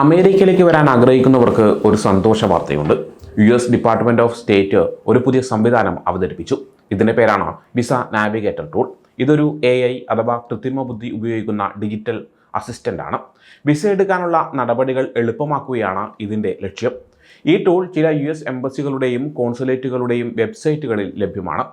അമേരിക്കയിലേക്ക് വരാൻ ആഗ്രഹിക്കുന്നവർക്ക് ഒരു സന്തോഷ വാർത്തയുണ്ട്. U S department of state ഒരു പുതിയ സംവിധാനം അവതരിപ്പിച്ചു. ഇതിന്റെ പേരാണ് വിസ നാവിഗേറ്റർ ടൂൾ ഇതൊരു എ ഐ അഥവാ കൃത്രിമ ബുദ്ധി ഉപയോഗിക്കുന്ന ഡിജിറ്റൽ അസിസ്റ്റന്റ് ആണ്. വിസ എടുക്കാനുള്ള നടപടികൾ എളുപ്പമാക്കുകയാണ് ഇതിന്റെ ലക്ഷ്യം. ഈ ടൂൾ ചില യു എസ് എംബസികളുടെയും കോൺസുലേറ്റുകളുടെയും വെബ്സൈറ്റുകളിൽ ലഭ്യമാണ്.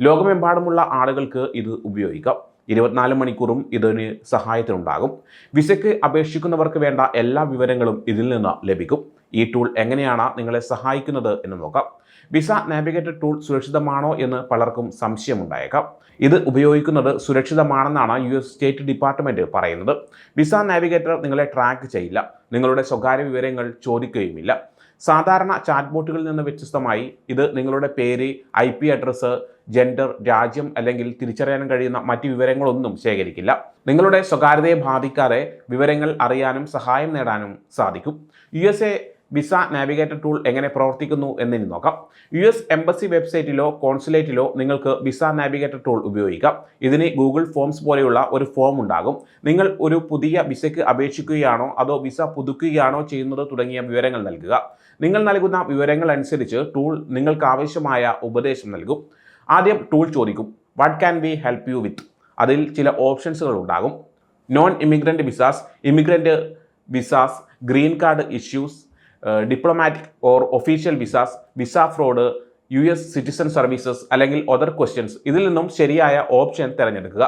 ലോകമെമ്പാടുമുള്ള ആളുകൾക്ക് ഇത് ഉപയോഗിക്കാം. ഇരുപത്തിനാല് മണിക്കൂറും ഇതിന് സഹായത്തിനുണ്ടാകും. വിസയ്ക്ക് അപേക്ഷിക്കുന്നവർക്ക് വേണ്ട എല്ലാ വിവരങ്ങളും ഇതിൽ നിന്ന് ലഭിക്കും. ഈ ടൂൾ എങ്ങനെയാണ് നിങ്ങളെ സഹായിക്കുന്നത് എന്ന് നോക്കാം. വിസ നാവിഗേറ്റർ ടൂൾ സുരക്ഷിതമാണോ എന്ന് പലർക്കും സംശയമുണ്ടായേക്കാം. ഇത് ഉപയോഗിക്കുന്നത് സുരക്ഷിതമാണെന്നാണ് യു എസ് സ്റ്റേറ്റ് ഡിപ്പാർട്ട്മെന്റ് പറയുന്നത്. വിസ നാവിഗേറ്റർ നിങ്ങളെ ട്രാക്ക് ചെയ്യില്ല. നിങ്ങളുടെ സ്വകാര്യ വിവരങ്ങൾ ചോദിക്കുകയുമില്ല. സാധാരണ ചാറ്റ് ബോട്ടുകളിൽ നിന്ന് വ്യത്യസ്തമായി ഇത് നിങ്ങളുടെ പേര് ഐ പി അഡ്രസ്സ് ജെൻഡർ രാജ്യം അല്ലെങ്കിൽ തിരിച്ചറിയാനും കഴിയുന്ന മറ്റ് വിവരങ്ങളൊന്നും ശേഖരിക്കില്ല. നിങ്ങളുടെ സ്വകാര്യതയെ ബാധിക്കാതെ വിവരങ്ങൾ അറിയാനും സഹായം നേടാനും സാധിക്കും. U S A visa navigator tool എങ്ങനെ പ്രവർത്തിക്കുന്നു എന്നിനി നോക്കാം. യു എസ് എംബസി വെബ്സൈറ്റിലോ കോൺസുലേറ്റിലോ നിങ്ങൾക്ക് വിസ നാവിഗേറ്റർ ടൂൾ ഉപയോഗിക്കാം. ഇതിന് ഗൂഗിൾ ഫോംസ് പോലെയുള്ള ഒരു ഫോം ഉണ്ടാകും. നിങ്ങൾ ഒരു പുതിയ വിസയ്ക്ക് അപേക്ഷിക്കുകയാണോ അതോ വിസ പുതുക്കുകയാണോ ചെയ്യുന്നത് തുടങ്ങിയ വിവരങ്ങൾ നൽകുക. നിങ്ങൾ നൽകുന്ന വിവരങ്ങൾ അനുസരിച്ച് ടൂൾ നിങ്ങൾക്ക് ആവശ്യമായ ഉപദേശം നൽകും. ആദ്യം ടൂൾ ചോദിക്കും what can be help you with അതിൽ ചില ഓപ്ഷൻസുകൾ ഉണ്ടാകും. Non immigrant visas immigrant visas green card issues diplomatic or official visas visa fraud U S citizen services അല്ലെങ്കിൽ അതർ ക്വസ്റ്റ്യൻസ് ഇതിൽ നിന്നും ശരിയായ ഓപ്ഷൻ തിരഞ്ഞെടുക്കുക.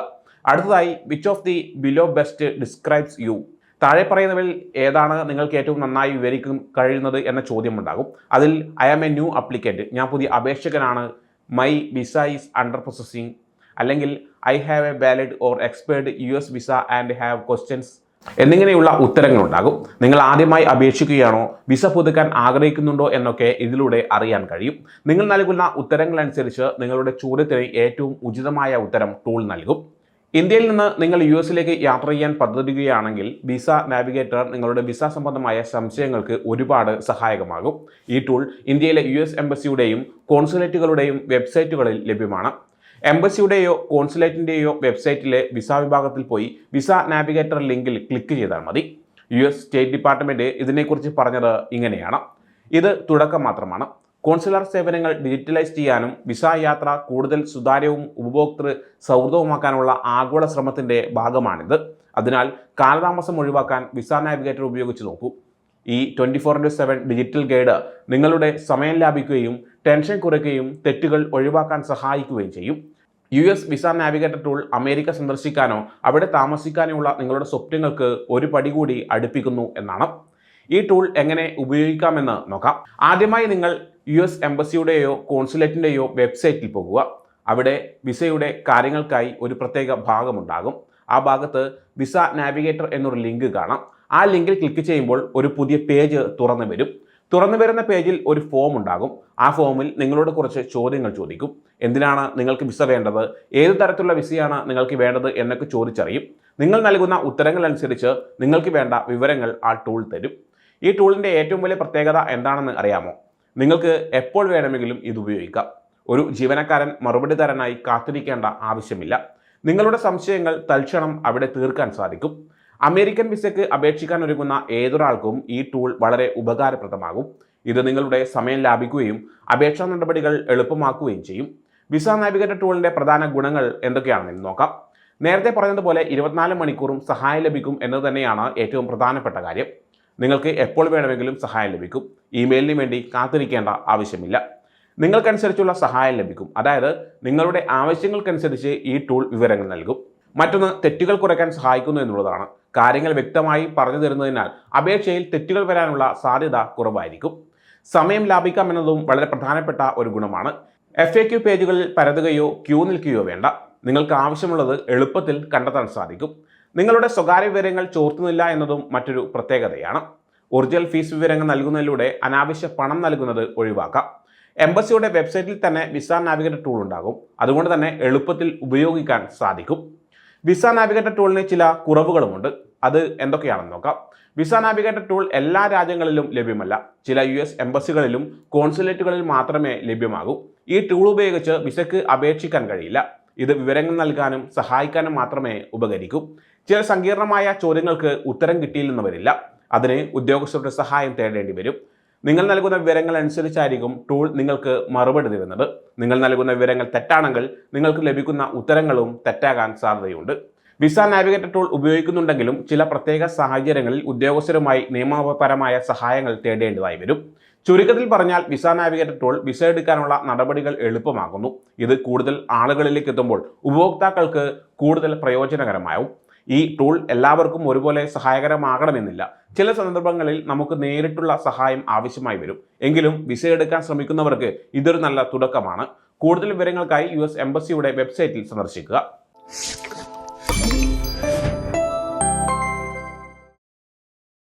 അടുത്തതായി which of the below best describes you താഴെ പറയുന്നവരിൽ ഏതാണ് നിങ്ങൾക്ക് ഏറ്റവും നന്നായി വിവരിക്കും കഴിയുന്നത് എന്ന ചോദ്യം ഉണ്ടാകും. അതിൽ I am a new applicant ഞാൻ പുതിയ അപേക്ഷകനാണ് my visa is under processing അല്ലെങ്കിൽ I have a valid or expired U S visa and have questions എന്നിങ്ങനെയുള്ള ഉത്തരങ്ങളുണ്ടാകും. നിങ്ങൾ ആദ്യമായി അപേക്ഷിക്കുകയാണോ വിസ പുതുക്കാൻ ആഗ്രഹിക്കുന്നുണ്ടോ എന്നൊക്കെ ഇതിലൂടെ അറിയാൻ കഴിയും. നിങ്ങൾ നൽകുന്ന ഉത്തരങ്ങളനുസരിച്ച് നിങ്ങളുടെ ചോദ്യത്തിന് ഏറ്റവും ഉചിതമായ ഉത്തരം ടൂൾ നൽകും. ഇന്ത്യയിൽ നിന്ന് നിങ്ങൾ യു എസിലേക്ക് യാത്ര ചെയ്യാൻ പദ്ധതിക്കുകയാണെങ്കിൽ വിസ നാവിഗേറ്റർ നിങ്ങളുടെ വിസ സംബന്ധമായ സംശയങ്ങൾക്ക് ഒരുപാട് സഹായകമാകും. ഈ ടൂൾ ഇന്ത്യയിലെ യു എസ് എംബസിയുടെയും കോൺസുലേറ്റുകളുടെയും വെബ്സൈറ്റുകളിൽ ലഭ്യമാണ്. എംബസിയുടെയോ കോൺസുലേറ്റിന്റെയോ വെബ്സൈറ്റിലെ വിസ വിഭാഗത്തിൽ പോയി വിസ നാവിഗേറ്റർ ലിങ്കിൽ ക്ലിക്ക് ചെയ്താൽ മതി. യു എസ് സ്റ്റേറ്റ് ഡിപ്പാർട്ട്മെന്റ് ഇതിനെക്കുറിച്ച് പറഞ്ഞത് ഇങ്ങനെയാണ്. ഇത് തുടക്കം മാത്രമാണ്. കോൺസുലർ സേവനങ്ങൾ ഡിജിറ്റലൈസ് ചെയ്യാനും വിസ യാത്ര കൂടുതൽ സുതാര്യവും ഉപഭോക്തൃ സൗഹൃദവുമാക്കാനുള്ള ആഗോള ശ്രമത്തിന്റെ ഭാഗമാണിത്. അതിനാൽ കാലതാമസം ഒഴിവാക്കാൻ വിസ നാവിഗേറ്റർ ഉപയോഗിച്ച് നോക്കൂ. ഈ twenty four into seven digital guide നിങ്ങളുടെ സമയം ലാഭിക്കുകയും ടെൻഷൻ കുറയ്ക്കുകയും തെറ്റുകൾ ഒഴിവാക്കാൻ സഹായിക്കുകയും ചെയ്യും. U S visa navigator tool America സന്ദർശിക്കാനോ അവിടെ താമസിക്കാനോ നിങ്ങളുടെ സ്വപ്നങ്ങൾക്ക് ഒരു പടി കൂടി അടുപ്പിക്കുന്നു എന്നാണ്. ഈ ടൂൾ എങ്ങനെ ഉപയോഗിക്കാമെന്ന് നോക്കാം. ആദ്യമായി നിങ്ങൾ യു എസ് എംബസിയുടെയോ കോൺസുലേറ്റിന്റെയോ വെബ്സൈറ്റിൽ പോകുക. അവിടെ വിസയുടെ കാര്യങ്ങൾക്കായി ഒരു പ്രത്യേക ഭാഗമുണ്ടാകും. ആ ഭാഗത്ത് വിസ നാവിഗേറ്റർ എന്നൊരു ലിങ്ക് കാണാം. ആ ലിങ്കിൽ ക്ലിക്ക് ചെയ്യുമ്പോൾ ഒരു പുതിയ പേജ് തുറന്നു വരും. തുറന്നു വരുന്ന പേജിൽ ഒരു ഫോം ഉണ്ടാകും. ആ ഫോമിൽ നിങ്ങളോട് കുറച്ച് ചോദ്യങ്ങൾ ചോദിക്കും. എന്തിനാണ് നിങ്ങൾക്ക് വിസ വേണ്ടത്? ഏത് തരത്തിലുള്ള വിസയാണ് നിങ്ങൾക്ക് വേണ്ടത് എന്നൊക്കെ ചോദിച്ചറിയും. നിങ്ങൾ നൽകുന്ന ഉത്തരങ്ങൾ അനുസരിച്ച് നിങ്ങൾക്ക് വേണ്ട വിവരങ്ങൾ ആ ടൂൾ തരും. ഈ ടൂളിന്റെ ഏറ്റവും വലിയ പ്രത്യേകത എന്താണെന്ന് അറിയാമോ? നിങ്ങൾക്ക് എപ്പോൾ വേണമെങ്കിലും ഇത് ഉപയോഗിക്കാം. ഒരു ജീവനക്കാരൻ മറുപടി തരാനായി കാത്തിരിക്കേണ്ട ആവശ്യമില്ല. നിങ്ങളുടെ സംശയങ്ങൾ തൽക്ഷണം അവിടെ തീർക്കാൻ സാധിക്കും. അമേരിക്കൻ വിസയ്ക്ക് അപേക്ഷിക്കാൻ ഒരുങ്ങുന്ന ഏതൊരാൾക്കും ഈ ടൂൾ വളരെ ഉപകാരപ്രദമാകും. ഇത് നിങ്ങളുടെ സമയം ലാഭിക്കുകയും അപേക്ഷാ നടപടികൾ എളുപ്പമാക്കുകയും ചെയ്യും. വിസ നാവിഗേറ്റർ ടൂളിന്റെ പ്രധാന ഗുണങ്ങൾ എന്തൊക്കെയാണെന്ന് നോക്കാം. നേരത്തെ പറഞ്ഞതുപോലെ ഇരുപത്തിനാല് മണിക്കൂറും സഹായം ലഭിക്കും എന്നത് തന്നെയാണ് ഏറ്റവും പ്രധാനപ്പെട്ട കാര്യം. നിങ്ങൾക്ക് എപ്പോൾ വേണമെങ്കിലും സഹായം ലഭിക്കും. ഇമെയിലിന് വേണ്ടി കാത്തിരിക്കേണ്ട ആവശ്യമില്ല. നിങ്ങൾക്കനുസരിച്ചുള്ള സഹായം ലഭിക്കും. അതായത് നിങ്ങളുടെ ആവശ്യങ്ങൾക്കനുസരിച്ച് ഈ ടൂൾ വിവരങ്ങൾ നൽകും. മറ്റൊന്ന് തെറ്റുകൾ കുറയ്ക്കാൻ സഹായിക്കുന്നു എന്നുള്ളതാണ്. കാര്യങ്ങൾ വ്യക്തമായി പറഞ്ഞു തരുന്നതിനാൽ അപേക്ഷയിൽ തെറ്റുകൾ വരാനുള്ള സാധ്യത കുറവായിരിക്കും. സമയം ലാഭിക്കാം എന്നതും വളരെ പ്രധാനപ്പെട്ട ഒരു ഗുണമാണ്. എഫ് എ ക്യു പേജുകളിൽ പരതുകയോ ക്യൂ നിൽക്കുകയോ വേണ്ട. നിങ്ങൾക്ക് ആവശ്യമുള്ളത് എളുപ്പത്തിൽ കണ്ടെത്താൻ സാധിക്കും. നിങ്ങളുടെ സ്വകാര്യ വിവരങ്ങൾ ചോർത്തുന്നില്ല എന്നതും മറ്റൊരു പ്രത്യേകതയാണ്. ഒറിജിനൽ ഫീസ് വിവരങ്ങൾ നൽകുന്നതിലൂടെ അനാവശ്യ പണം നൽകുന്നത് ഒഴിവാക്കാം. എംബസിയുടെ വെബ്സൈറ്റിൽ തന്നെ വിസ നാവിഗേറ്റർ ടൂൾ ഉണ്ടാകും. അതുകൊണ്ട് തന്നെ എളുപ്പത്തിൽ ഉപയോഗിക്കാൻ സാധിക്കും. വിസ നാവിഗേറ്റർ ടൂളിന് ചില കുറവുകളുമുണ്ട്. അത് എന്തൊക്കെയാണെന്ന് നോക്കാം. വിസ നാവിഗേറ്റർ ടൂൾ എല്ലാ രാജ്യങ്ങളിലും ലഭ്യമല്ല. ചില യു എസ് എംബസികളിലും കോൺസുലേറ്റുകളിൽ മാത്രമേ ലഭ്യമാകൂ. ഈ ടൂൾ ഉപയോഗിച്ച് വിസയ്ക്ക് അപേക്ഷിക്കാൻ കഴിയില്ല. ഇത് വിവരങ്ങൾ നൽകാനും സഹായിക്കാനും മാത്രമേ ഉപകരിക്കൂ. ചില സങ്കീർണമായ ചോദ്യങ്ങൾക്ക് ഉത്തരം കിട്ടിയില്ലെന്ന് വരില്ല. അതിന് ഉദ്യോഗസ്ഥരുടെ സഹായം തേടേണ്ടി വരും. നിങ്ങൾ നൽകുന്ന വിവരങ്ങൾ അനുസരിച്ചായിരിക്കും ടൂൾ നിങ്ങൾക്ക് മറുപടി തരുന്നത്. നിങ്ങൾ നൽകുന്ന വിവരങ്ങൾ തെറ്റാണെങ്കിൽ നിങ്ങൾക്ക് ലഭിക്കുന്ന ഉത്തരങ്ങളും തെറ്റാകാൻ സാധ്യതയുണ്ട്. വിസ നാവിഗേറ്റർ ടൂൾ ഉപയോഗിക്കുന്നുണ്ടെങ്കിലും ചില പ്രത്യേക സാഹചര്യങ്ങളിൽ ഉദ്യോഗസ്ഥരുമായി നിയമപരമായ സഹായങ്ങൾ തേടേണ്ടതായി വരും. ചുരുക്കത്തിൽ പറഞ്ഞാൽ വിസ നാവിഗേറ്റർ ടൂൾ വിസ എടുക്കാനുള്ള നടപടികൾ എളുപ്പമാകുന്നു ഇത് കൂടുതൽ ആളുകളിലേക്ക് എത്തുമ്പോൾ ഉപഭോക്താക്കൾക്ക് കൂടുതൽ പ്രയോജനകരമാവും. ഈ ടൂൾ എല്ലാവർക്കും ഒരുപോലെ സഹായകരമാകണമെന്നില്ല. ചില സന്ദർഭങ്ങളിൽ നമുക്ക് നേരിട്ടുള്ള സഹായം ആവശ്യമായി വരും. എങ്കിലും വിസ എടുക്കാൻ ശ്രമിക്കുന്നവർക്ക് ഇതൊരു നല്ല തുടക്കമാണ്. കൂടുതൽ വിവരങ്ങൾക്കായി യു എസ് എംബസിയുടെ വെബ്സൈറ്റിൽ സന്ദർശിക്കുക.